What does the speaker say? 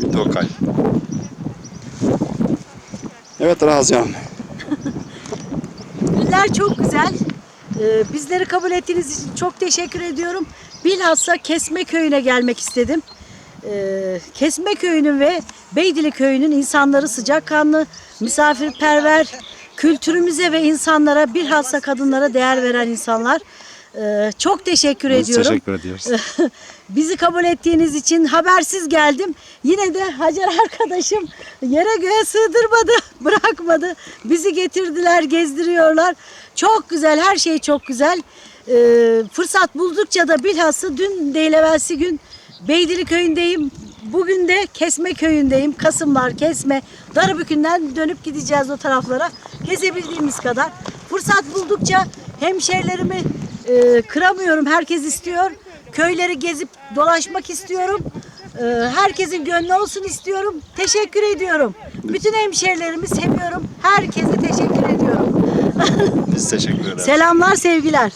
Tokay. Evet Razyan. Günler çok güzel. Ee, bizleri kabul ettiğiniz için çok teşekkür ediyorum. Bilhassa Kesme Köyü'ne gelmek istedim. Ee, Kesme Köyü'nün ve Beydili Köyü'nün insanları sıcakkanlı, misafirperver, kültürümüze ve insanlara bilhassa kadınlara değer veren insanlar. Ee, çok teşekkür Biz ediyorum. teşekkür ediyoruz. Bizi kabul ettiğiniz için habersiz geldim. Yine de Hacer arkadaşım yere göğe sığdırmadı, bırakmadı. Bizi getirdiler, gezdiriyorlar. Çok güzel, her şey çok güzel. Ee, fırsat buldukça da bilhassa dün değil evvelsi gün Beydili köyündeyim. Bugün de Kesme köyündeyim. Kasımlar, Kesme, Darabükü'nden dönüp gideceğiz o taraflara. Gezebildiğimiz kadar. Fırsat buldukça hemşerilerimi e, kıramıyorum. Herkes istiyor. Köyleri gezip dolaşmak istiyorum. Ee, herkesin gönlü olsun istiyorum. Teşekkür ediyorum. Bütün hemşerilerimi seviyorum. Herkese teşekkür ediyorum. Biz teşekkür ederiz. Selamlar, sevgiler.